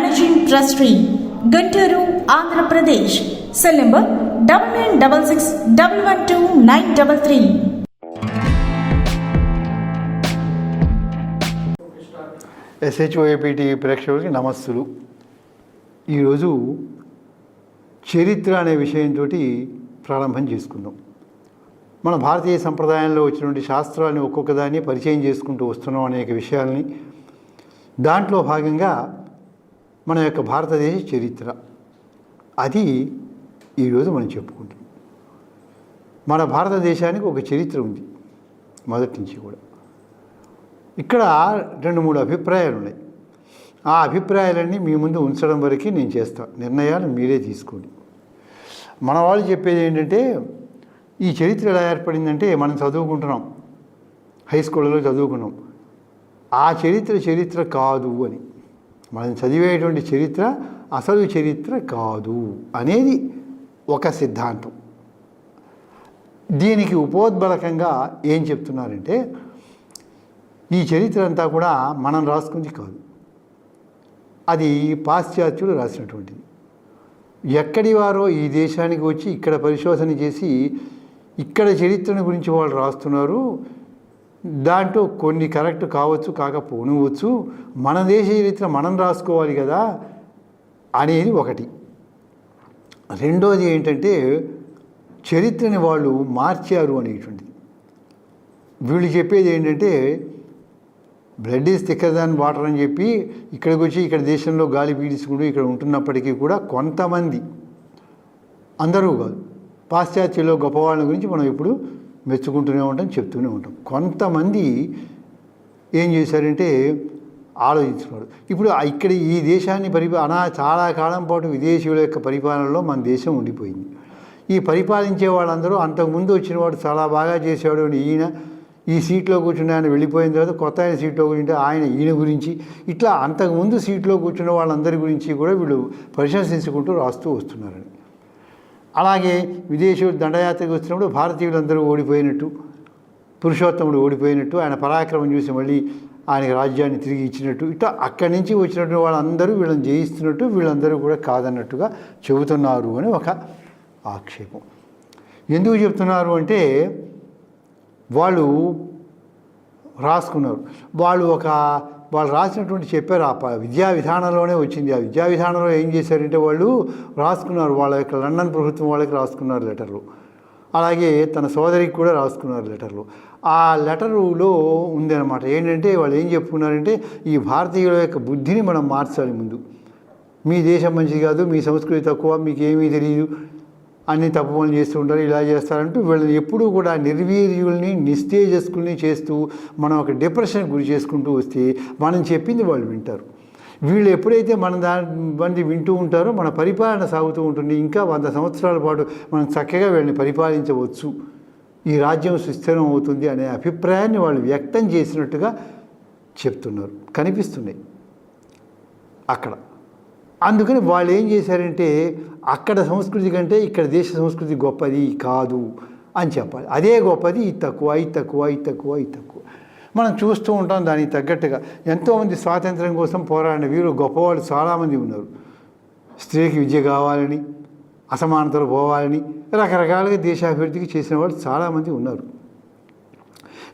managing trustee Guntur Andhra Pradesh cell number double nine double six double one two nine double three ఎస్హెచ్ఓఏపీటీ ప్రేక్షకులకి నమస్సులు. ఈరోజు చరిత్ర అనే విషయంతో ప్రారంభం చేసుకుందాం. మన భారతీయ సంప్రదాయంలో వచ్చినటువంటి శాస్త్రాలని ఒక్కొక్క దాన్ని పరిచయం చేసుకుంటూ వస్తున్నాం అనేక విషయాల్ని. దాంట్లో భాగంగా మన యొక్క భారతదేశ చరిత్ర. అది ఈరోజు మనం చెప్పుకుంటాం మన భారతదేశానికి ఒక చరిత్ర ఉంది మొదటి నుంచి కూడా. ఇక్కడ రెండు మూడు అభిప్రాయాలు ఉన్నాయి. ఆ అభిప్రాయాలన్నీ మీ ముందు ఉంచడం వరకు నేను చేస్తాను నిర్ణయాలు మీరే తీసుకోండి. మన వాళ్ళు చెప్పేది ఏంటంటే ఈ చరిత్ర ఎలా ఏర్పడిందంటే మనం చదువుకుంటున్నాం. హై స్కూళ్ళలో చదువుకున్నాం. ఆ చరిత్ర చరిత్ర కాదు అని. మనం చదివేటువంటి చరిత్ర అసలు చరిత్ర కాదు అనేది ఒక సిద్ధాంతం. దీనికి ఉపోద్బలకంగా ఏం చెప్తున్నారంటే ఈ చరిత్ర అంతా కూడా మనం రాసుకుంది కాదు. అది పాశ్చాత్యులు రాసినటువంటిది. ఎక్కడి వారో ఈ దేశానికి వచ్చి ఇక్కడ పరిశోధన చేసి ఇక్కడ చరిత్రను గురించి వాళ్ళు రాస్తున్నారు దాంట్లో కొన్ని కరెక్ట్ కావచ్చు కాకపోనవచ్చు మన దేశ చరిత్ర మనం రాసుకోవాలి కదా అనేది ఒకటి. రెండోది ఏంటంటే చరిత్రని వాళ్ళు మార్చారు అనేటువంటిది. వీళ్ళు చెప్పేది ఏంటంటే blood is thicker than water అని చెప్పి ఇక్కడికి వచ్చి ఇక్కడ దేశంలో గాలి పీడించుకుంటూ ఇక్కడ ఉంటున్నప్పటికీ కూడా కొంతమంది అందరూ కాదు పాశ్చాత్యలో గొప్పవాళ్ళ గురించి మనం ఇప్పుడు మెచ్చుకుంటూనే ఉంటాం చెప్తూనే ఉంటాం. కొంతమంది ఏం చేశారంటే ఆలోచించుకున్నారు. ఇప్పుడు ఇక్కడ ఈ దేశాన్ని పరిపా అనా చాలా కాలం పాటు విదేశీయుల యొక్క పరిపాలనలో మన దేశం ఉండిపోయింది. ఈ పరిపాలించే వాళ్ళందరూ అంతకుముందు వచ్చిన వాడు చాలా బాగా చేసేవాడు అని ఈయన ఈ సీట్లో కూర్చుని ఆయన వెళ్ళిపోయిన తర్వాత కొత్త ఆయన సీట్లో కూర్చుంటే ఆయన ఈయన గురించి ఇట్లా అంతకుముందు సీట్లో కూర్చున్న వాళ్ళందరి గురించి కూడా వీళ్ళు ప్రశంసించుకుంటూ రాస్తూ వస్తున్నారని. అలాగే విదేశీయులు దండయాత్రకు వచ్చినప్పుడు భారతీయులందరూ ఓడిపోయినట్టు పురుషోత్తముడు ఓడిపోయినట్టు ఆయన పరాక్రమం చూసి మళ్ళీ ఆయనకి రాజ్యాన్ని తిరిగి ఇచ్చినట్టు ఇట్లా అక్కడి నుంచి వచ్చినట్టు వాళ్ళందరూ వీళ్ళని జయిస్తున్నట్టు వీళ్ళందరూ కూడా కాదన్నట్టుగా చెబుతున్నారు అని ఒక ఆక్షేపం. ఎందుకు చెప్తున్నారు అంటే వాళ్ళు రాసుకున్నారు. వాళ్ళు ఒక వాళ్ళు రాసినటువంటి చెప్పారు ఆ విద్యా విధానంలోనే వచ్చింది. ఆ విద్యా విధానంలో ఏం చేశారంటే వాళ్ళు రాసుకున్నారు. వాళ్ళ యొక్క లండన్ ప్రభుత్వం వాళ్ళకి రాసుకున్నారు లెటర్లు. అలాగే తన సోదరికి కూడా రాసుకున్నారు లెటర్లు. ఆ లెటరులో ఉందన్నమాట. ఏంటంటే వాళ్ళు ఏం చెప్పుకున్నారంటే ఈ భారతీయుల యొక్క బుద్ధిని మనం మార్చాలి ముందు. మీ దేశం మంచిది కాదు మీ సంస్కృతి తక్కువ మీకు ఏమీ తెలియదు అన్ని తప్పు పనులు చేస్తూ ఉంటారు ఇలా చేస్తారంటూ వీళ్ళని ఎప్పుడూ కూడా నిర్వీర్యుల్ని నిస్తేజస్కుల్ని చేస్తూ మనం ఒక డిప్రెషన్ గురి చేసుకుంటూ వస్తే మనం చెప్పింది వాళ్ళు వింటారు. వీళ్ళు ఎప్పుడైతే మన దాని వింటూ ఉంటారో మన పరిపాలన సాగుతూ ఉంటుంది. ఇంకా వంద సంవత్సరాల పాటు మనం చక్కగా వీళ్ళని పరిపాలించవచ్చు. ఈ రాజ్యం సుస్థిరం అవుతుంది అనే అభిప్రాయాన్ని వాళ్ళు వ్యక్తం చేసినట్టుగా చెప్తున్నారు. కనిపిస్తున్నాయి. అక్కడ. అందుకని వాళ్ళు ఏం చేశారంటే అక్కడ సంస్కృతి కంటే ఇక్కడ దేశ సంస్కృతి గొప్పది కాదు అని చెప్పాలి. అదే గొప్పది ఇది తక్కువ ఇది తక్కువ ఇది తక్కువ ఇది తక్కువ. మనం చూస్తూ ఉంటాం దానికి తగ్గట్టుగా. ఎంతోమంది స్వాతంత్రం కోసం పోరాడిన వీరు గొప్పవాళ్ళు చాలామంది ఉన్నారు. స్త్రీకి విద్య కావాలని అసమానతలు పోవాలని రకరకాలుగా దేశాభివృద్ధికి చేసిన వాళ్ళు చాలామంది ఉన్నారు.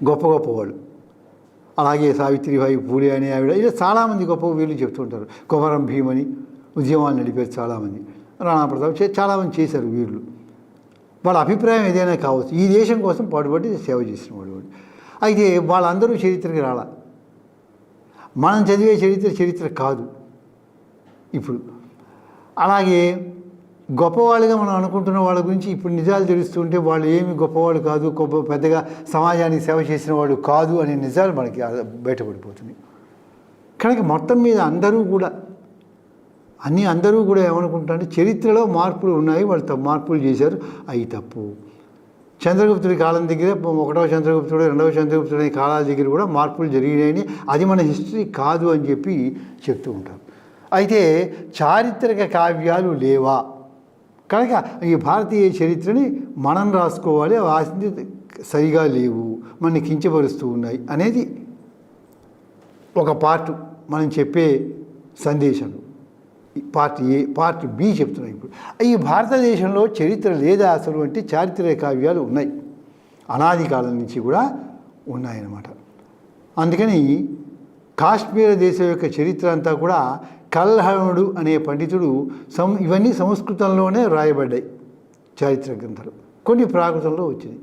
గొప్ప గొప్పవాళ్ళు అలాగే సావిత్రిబాయి పూలే అనే ఆవిడ ఇలా చాలామంది గొప్ప వీళ్ళు చెప్తుంటారు కొమరం భీమని ఉద్యమాలు నడిపారు చాలామంది. రాణా ప్రతాప్ చే- చాలామంది చేశారు వీళ్ళు వాళ్ళ అభిప్రాయం ఏదైనా కావచ్చు ఈ దేశం కోసం పాటుపడి సేవ చేసిన వాళ్ళు అయితే వాళ్ళందరూ చరిత్రకి రాల. మనం చదివే చరిత్ర చరిత్ర కాదు. ఇప్పుడు అలాగే గొప్పవాళ్ళుగా మనం అనుకుంటున్న వాళ్ళ గురించి ఇప్పుడు నిజాలు తెలుస్తుంటే వాళ్ళు ఏమి గొప్పవాళ్ళు కాదు గొప్ప పెద్దగా సమాజానికి సేవ చేసిన వాళ్ళు కాదు అనే నిజాలు మనకి బయటపడిపోతున్నాయి. కనుక మొత్తం మీద అందరూ కూడా అని అందరూ కూడా ఏమనుకుంటారంటే చరిత్రలో మార్పులు ఉన్నాయి వాళ్ళు తప్పు మార్పులు చేశారు. అవి తప్పు. చంద్రగుప్తుడి కాలం దగ్గర ఒకటవ చంద్రగుప్తుడు రెండవ చంద్రగుప్తుడు అనే కాలాల దగ్గర కూడా మార్పులు జరిగినాయని అది మన హిస్టరీ కాదు అని చెప్పి చెప్తూ ఉంటారు అయితే చారిత్రక కావ్యాలు లేవా? కనుక ఈ భారతీయ చరిత్రని మనం రాసుకోవాలి రాసింది సరిగా లేవు మనని కించపరుస్తూ ఉన్నాయి అనేది ఒక పార్ట్ మనం చెప్పే సందేశాలు పార్ట్ ఏ పార్ట్ బి చెప్తున్నాయి ఇప్పుడు. ఈ భారతదేశంలో చరిత్ర లేదా అసలు అంటే చారిత్రక కావ్యాలు ఉన్నాయి. అనాది కాలం నుంచి కూడా ఉన్నాయన్నమాట. అందుకని కాశ్మీర దేశం యొక్క చరిత్ర అంతా కూడా కల్హణుడు అనే పండితుడు సం ఇవన్నీ సంస్కృతంలోనే రాయబడ్డాయి. చారిత్ర గ్రంథాలు. కొన్ని ప్రాకృతంలో వచ్చినాయి.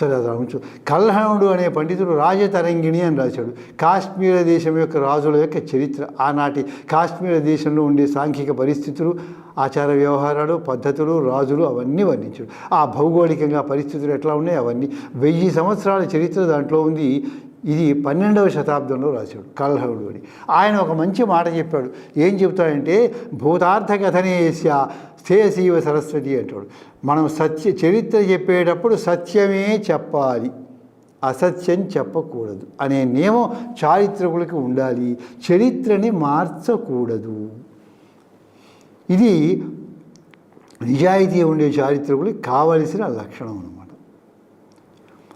సరే అది రావచ్చు కల్హణుడు అనే పండితుడు రాజతరంగిణి అని రాశాడు. కాశ్మీర దేశం యొక్క రాజుల యొక్క చరిత్ర. ఆనాటి కాశ్మీర దేశంలో ఉండే సాంఘిక పరిస్థితులు ఆచార వ్యవహారాలు పద్ధతులు రాజులు అవన్నీ వర్ణించాడు. ఆ భౌగోళికంగా పరిస్థితులు ఎట్లా ఉన్నాయి? అవన్నీ వెయ్యి సంవత్సరాల చరిత్ర దాంట్లో ఉంది. ఇది పన్నెండవ శతాబ్దంలో రాశాడు కల్హవుడు అని. ఆయన ఒక మంచి మాట చెప్పాడు. ఏం చెప్తాడంటే భూతార్థ కథనేస్య స్థేయసీవ సరస్వతి అంటాడు. మనం సత్య చరిత్ర చెప్పేటప్పుడు సత్యమే చెప్పాలి అసత్యం చెప్పకూడదు అనే నియమం చారిత్రకులకి ఉండాలి చరిత్రని మార్చకూడదు. ఇది నిజాయితీ ఉండే చారిత్రకులకి కావలసిన లక్షణం అన్నమాట.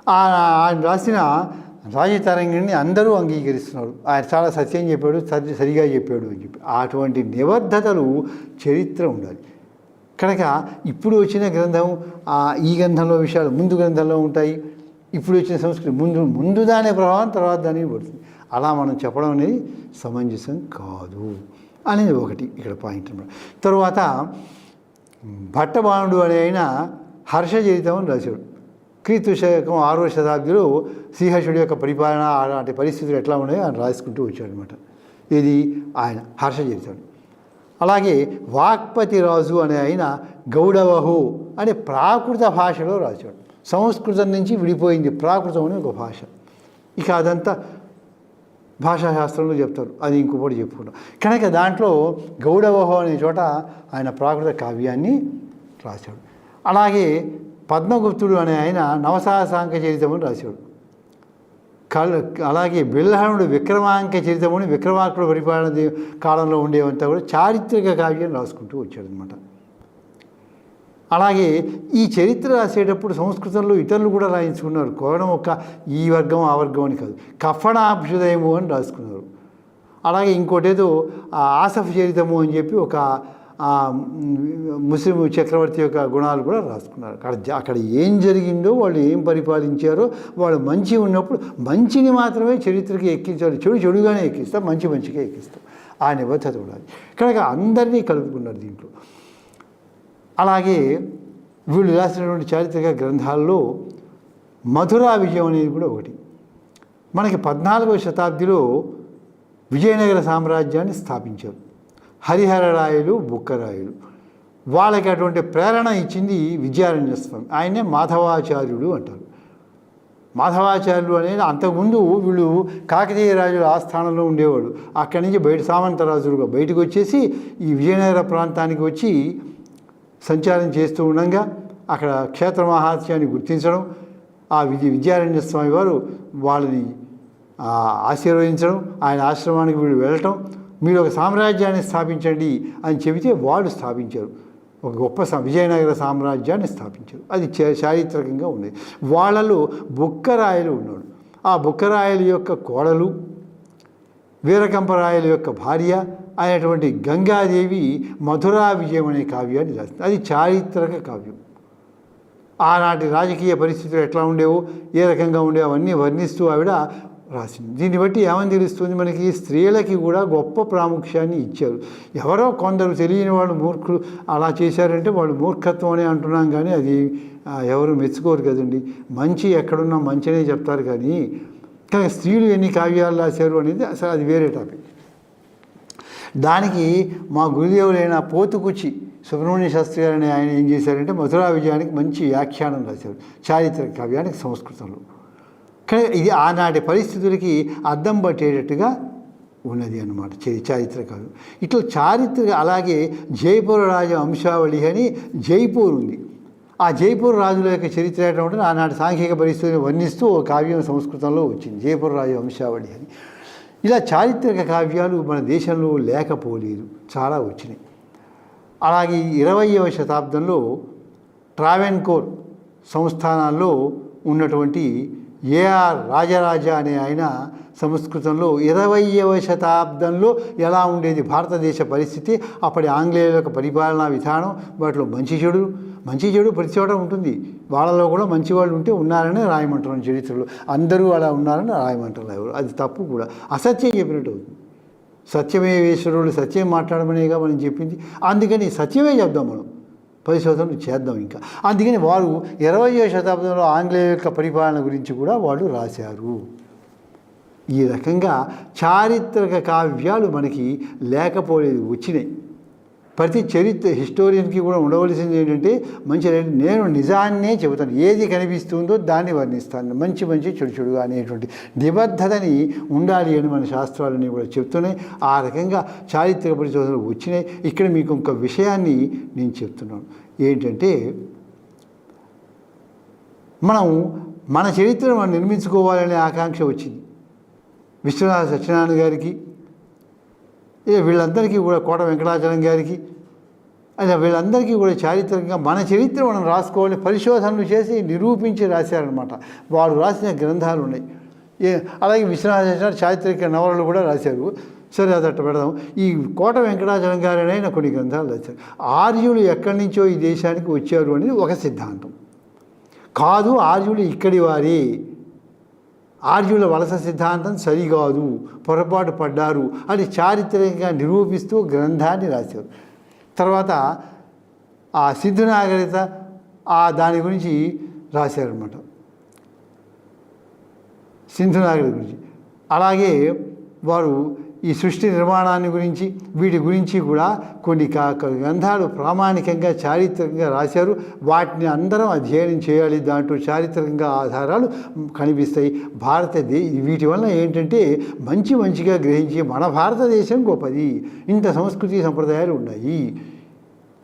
ఆయన రాసిన రాజతరంగిణిని అందరూ అంగీకరిస్తున్నారు. ఆయన చాలా సత్యం చెప్పాడు సరి సరిగా చెప్పాడు అని చెప్పి. అటువంటి నిబద్ధతలు చరిత్ర ఉండాలి. కనుక ఇప్పుడు వచ్చిన గ్రంథం ఈ గ్రంథంలో విషయాలు ముందు గ్రంథంలో ఉంటాయి. ఇప్పుడు వచ్చిన సంస్కృతి ముందు ముందు దాని ప్రభావం తర్వాత దానికి పడుతుంది. అలా మనం చెప్పడం అనేది సమంజసం కాదు అనేది ఒకటి ఇక్కడ పాయింట్ తర్వాత భట్టబాణుడు అనే ఆయన హర్షచరితం అని రాశాడు క్రీతు శకం ఆరో శతాబ్దిలో శ్రీహర్షుడి యొక్క పరిపాలన అలాంటి పరిస్థితులు ఎట్లా ఉన్నాయో ఆయన రాసుకుంటూ వచ్చాడనమాట. ఇది ఆయన హర్షచరితం అలాగే వాక్పతి రాజు అనే ఆయన గౌడవహు అనే ప్రాకృత భాషలో రాశాడు. సంస్కృతం నుంచి విడిపోయింది. ప్రాకృతం అనే ఒక భాష. ఇక అదంతా భాషాశాస్త్రంలో చెప్తారు. అది ఇంకొకటి చెప్పుకుంటాం. కనుక దాంట్లో గౌడవహో అనే చోట ఆయన ప్రాకృత కావ్యాన్ని రాశాడు. అలాగే పద్మగుప్తుడు అనే ఆయన నవసాహసాంక చరితమని రాశాడు కళ్ళు అలాగే బిల్హణుడు విక్రమాంక చరితముని విక్రమార్కుడు పరిపాలన కాలంలో ఉండేవంతా కూడా చారిత్రక కావ్యం రాసుకుంటూ వచ్చాడనమాట అలాగే ఈ చరిత్ర రాసేటప్పుడు సంస్కృతంలో ఇతరులు కూడా రాయించుకున్నారు. కోవడం ఒక ఈ వర్గం ఆ వర్గం అని కాదు. కఫణాభ్యుదయము అని రాసుకున్నారు. అలాగే ఇంకోటేదో ఆ ఆసఫ్ చరితము అని చెప్పి ఒక ముస్లిం చక్రవర్తి యొక్క గుణాలు కూడా రాసుకున్నారు. అక్కడ అక్కడ ఏం జరిగిందో వాళ్ళు ఏం పరిపాలించారో వాళ్ళు మంచి ఉన్నప్పుడు మంచిని మాత్రమే చరిత్రకి ఎక్కించాలి. చెడు చెడుగానే ఎక్కిస్తాం మంచి మంచిగా ఎక్కిస్తాం. ఆ నిబద్ధత ఉండాలి. కనుక అందరినీ కలుపుకున్నారు దీంట్లో. అలాగే వీళ్ళు రాసినటువంటి చారిత్రక గ్రంథాల్లో మధురా విజయం అనేది కూడా ఒకటి. మనకి పద్నాలుగవ శతాబ్దిలో విజయనగర సామ్రాజ్యాన్ని స్థాపించారు. హరిహరరాయలు బుక్కరాయలు. వాళ్ళకి అటువంటి ప్రేరణ ఇచ్చింది విద్యారణ్య స్వామి. ఆయనే మాధవాచార్యుడు అంటారు. మాధవాచార్యులు అనేది అంతకుముందు వీళ్ళు కాకతీయ రాజుల ఆస్థానంలో ఉండేవాడు అక్కడి నుంచి బయట సామంతరాజులుగా బయటకు వచ్చేసి ఈ విజయనగర ప్రాంతానికి వచ్చి సంచారం చేస్తూ ఉండగా అక్కడ క్షేత్ర మహాత్యాన్ని గుర్తించడం ఆ విద్య విద్యారణ్య స్వామి వారు వాళ్ళని ఆశీర్వదించడం ఆయన ఆశ్రమానికి వీళ్ళు వెళ్ళటం మీరు ఒక సామ్రాజ్యాన్ని స్థాపించండి అని చెబితే వాళ్ళు స్థాపించారు. ఒక గొప్ప విజయనగర సామ్రాజ్యాన్ని స్థాపించారు. అది చారిత్రకంగా ఉండేది వాళ్ళలో బుక్కరాయలు ఉన్నాడు. ఆ బుక్కరాయల యొక్క కోడలు వీరకంపరాయల యొక్క భార్య అయినటువంటి గంగాదేవి మధురా విజయం అనే కావ్యాన్ని రాసింది. అది చారిత్రక కావ్యం. ఆనాటి రాజకీయ పరిస్థితులు ఎట్లా ఉండేవో ఏ రకంగా ఉండేవో అవన్నీ వర్ణిస్తూ ఆవిడ రాసింది. దీన్ని బట్టి ఏమని తెలుస్తుంది మనకి? స్త్రీలకి కూడా గొప్ప ప్రాముఖ్యాన్ని ఇచ్చారు. ఎవరో కొందరు తెలియని వాళ్ళు మూర్ఖులు అలా చేశారంటే వాళ్ళు మూర్ఖత్వం అనే అంటున్నాం కానీ అది ఎవరు మెచ్చుకోరు కదండి. మంచి ఎక్కడున్నా మంచినే చెప్తారు కానీ కానీ స్త్రీలు ఎన్ని కావ్యాలు రాశారు అనేది అసలు అది వేరే టాపిక్. దానికి మా గురుదేవులైన పోతుకుచి సుబ్రహ్మణ్య శాస్త్రి గారిని అనే ఆయన ఏం చేశారంటే మధురా విజయానికి మంచి వ్యాఖ్యానం రాశారు. చారిత్రక కావ్యానికి సంస్కృతంలో. ఇది ఆనాటి పరిస్థితులకి అద్దం పట్టేటట్టుగా ఉన్నది అన్నమాట. చారిత్రకాలు. ఇట్లా చారిత్రక అలాగే జైపూర్ రాజు వంశావళి అని జైపూర్ ఉంది. ఆ జైపూర్ రాజుల యొక్క చరిత్ర ఏంటంటే ఆనాటి సాంఘిక పరిస్థితిని వర్ణిస్తూ ఓ కావ్యం సంస్కృతంలో వచ్చింది. జైపూర్ రాజు వంశావళి అని. ఇలా చారిత్రక కావ్యాలు మన దేశంలో లేకపోలేదు. చాలా వచ్చినాయి. అలాగే ఇరవయవ శతాబ్దంలో ట్రావెన్కోర్ సంస్థానాల్లో ఉన్నటువంటి ఏఆర్ రాజరాజ అనే ఆయన సంస్కృతంలో ఇరవయవ శతాబ్దంలో ఎలా ఉండేది భారతదేశ పరిస్థితి అప్పటి ఆంగ్లేయుల యొక్క పరిపాలనా విధానం వాటిలో మంచి చెడు మంచి చెడు ప్రతి చోట ఉంటుంది. వాళ్ళలో కూడా మంచి వాళ్ళు ఉంటే ఉన్నారని రాయమంటారు చరిత్రలో. అందరూ అలా ఉన్నారని రాయమంటారు. ఎవరు అది తప్పు కూడా. అసత్యం చెప్పినట్టు అవుతుంది. సత్యమేశ్వరుడు సత్యం మాట్లాడమనేగా మనం చెప్పింది. అందుకని సత్యమే చెప్దాం మనం. పరిశోధనలు చేద్దాం ఇంకా. అందుకని వారు ఇరవయో శతాబ్దంలో ఆంగ్లేయ యొక్క పరిపాలన గురించి కూడా వాళ్ళు రాశారు. ఈ రకంగా చారిత్రక కావ్యాలు మనకి లేకపోలేదు వచ్చినాయి. ప్రతి చరిత్ర హిస్టోరియన్కి కూడా ఉండవలసింది ఏంటంటే మంచి నేను నిజాన్నే చెబుతాను. ఏది కనిపిస్తుందో దాన్ని వర్ణిస్తాను. మంచి మంచి చెడు చెడుగా అనేటువంటి నిబద్ధతని ఉండాలి అని మన శాస్త్రాలన్నీ కూడా చెప్తున్నాయి. ఆ రకంగా చారిత్రక పరిశోధనలు వచ్చినాయి. ఇక్కడ మీకు ఇంకొక విషయాన్ని నేను చెప్తున్నాను. ఏంటంటే మనం మన చరిత్రను మనం నిర్మించుకోవాలనే ఆకాంక్ష వచ్చింది. విశ్వనాథ సత్యనారాయణ గారికి ఇక వీళ్ళందరికీ కూడా కోట వెంకటాచలం గారికి అలా వీళ్ళందరికీ కూడా చారిత్రకంగా మన చరిత్ర మనం రాసుకోవాలని పరిశోధనలు చేసి నిరూపించి రాశారనమాట వారు రాసిన గ్రంథాలు ఉన్నాయి. ఏ అలాగే విశ్వనాథ చారిత్రక నవలలు కూడా రాశారు. సరే అదట్ట పెడదాం. ఈ కోట వెంకటాచలం గారైనా కొన్ని గ్రంథాలు రాశారు. ఆర్యులు ఎక్కడి నుంచో ఈ దేశానికి వచ్చారు అనేది ఒక సిద్ధాంతం. కాదు ఆర్యులు ఇక్కడి వారి. ఆర్యుల వలస సిద్ధాంతం సరికాదు పొరపాటు పడ్డారు అని చారిత్రకంగా నిరూపిస్తూ గ్రంథాన్ని రాశారు. తర్వాత ఆ సిద్ధు నాగరికత ఆ దాని గురించి రాశారనమాట సింధు నాగరికత గురించి. అలాగే వారు ఈ సృష్టి నిర్మాణాన్ని గురించి వీటి గురించి కూడా కొన్ని కా- గ్రంథాలు ప్రామాణికంగా చారిత్రకంగా రాశారు. వాటిని అందరం అధ్యయనం చేయాలి. దాంట్లో చారిత్రకంగా ఆధారాలు కనిపిస్తాయి. భారతదే వీటి వలన ఏంటంటే మంచి మంచిగా గ్రహించి మన భారతదేశం గొప్పది. ఇంత సంస్కృతి సంప్రదాయాలు ఉన్నాయి.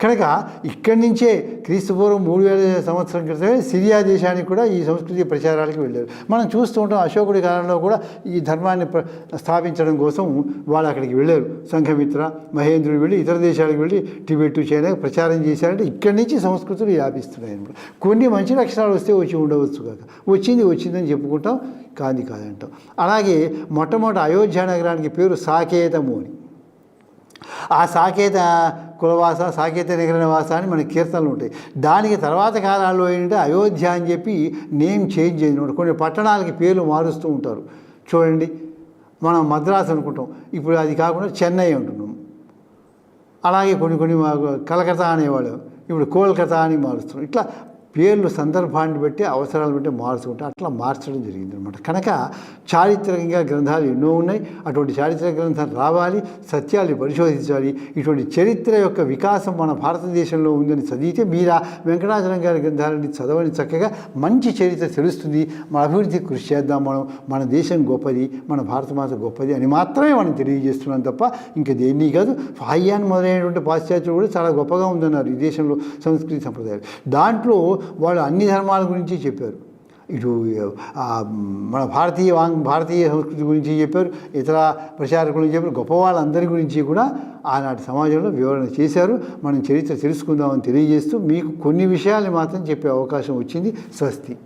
కనుక ఇక్కడి నుంచే క్రీస్తుపూర్వం మూడు వేల సంవత్సరం క్రితమే సిరియా దేశానికి కూడా ఈ సంస్కృతి ప్రచారాలకు వెళ్ళారు. మనం చూస్తూ ఉంటాం అశోకుడి కాలంలో కూడా ఈ ధర్మాన్ని స్థాపించడం కోసం వాళ్ళు అక్కడికి వెళ్ళారు. సంఘమిత్ర మహేంద్రుడు వెళ్ళి ఇతర దేశాలకు వెళ్ళి టిబెట్ చైనా ప్రచారం చేశారంటే ఇక్కడి నుంచి సంస్కృతులు వ్యాపిస్తున్నాయి అనమాట. కొన్ని మంచి లక్షణాలు వస్తే వచ్చి ఉండవచ్చు కాక. వచ్చింది వచ్చిందని చెప్పుకుంటాం కాదు కాదంటాం. అలాగే మొట్టమొదటి అయోధ్య నగరానికి పేరు సాకేతము అని. ఆ సాకేత కులవాస సాకేత నిగ్రహ వాస అని మన కీర్తనలు ఉంటాయి. దానికి తర్వాత కాలాల్లో ఏంటంటే అయోధ్య అని చెప్పి నేమ్ చేంజ్ చేసినప్పుడు కొన్ని పట్టణాలకి పేర్లు మారుస్తూ ఉంటారు. చూడండి మనం మద్రాసు అనుకుంటాం. ఇప్పుడు అది కాకుండా చెన్నై అంటున్నాం. అలాగే కొన్ని కొన్ని కలకత్తా అనేవాళ్ళు ఇప్పుడు కోల్కతా అని మారుస్తున్నాం ఇట్లా పేర్లు సందర్భాన్ని బట్టి అవసరాలు బట్టి మార్చుకుంటే అట్లా మార్చడం జరిగింది అనమాట కనుక చారిత్రకంగా గ్రంథాలు ఎన్నో ఉన్నాయి. అటువంటి చారిత్రక గ్రంథాలు రావాలి సత్యాలు పరిశోధించాలి. ఇటువంటి చరిత్ర యొక్క వికాసం మన భారతదేశంలో ఉందని చదివితే మీరా వెంకటాచలం గారి గ్రంథాలని చదవని చక్కగా మంచి చరిత్ర తెలుస్తుంది. మన అభివృద్ధి కృషి చేద్దాం మనం. మన దేశం గొప్పది మన భారతమాత గొప్పది అని మాత్రమే మనం తెలియజేస్తున్నాం తప్ప ఇంకా దేన్ని కాదు. ఫాయ్యాన్ మొదలైనటువంటి పాశ్చాత్యులు కూడా చాలా గొప్పగా ఉందన్నారు ఈ దేశంలో సంస్కృతి సంప్రదాయాలు. దాంట్లో వాళ్ళు అన్ని ధర్మాల గురించి చెప్పారు. ఇటు మన భారతీయ వాంగ్ భారతీయ సంస్కృతి గురించి చెప్పారు ఇతర ప్రచారకుల గురించి చెప్పారు గొప్ప వాళ్ళందరి గురించి కూడా ఆనాటి సమాజంలో వివరణ చేశారు. మనం చరిత్ర తెలుసుకుందామని తెలియజేస్తూ మీకు కొన్ని విషయాలు మాత్రం చెప్పే అవకాశం వచ్చింది స్వస్తి.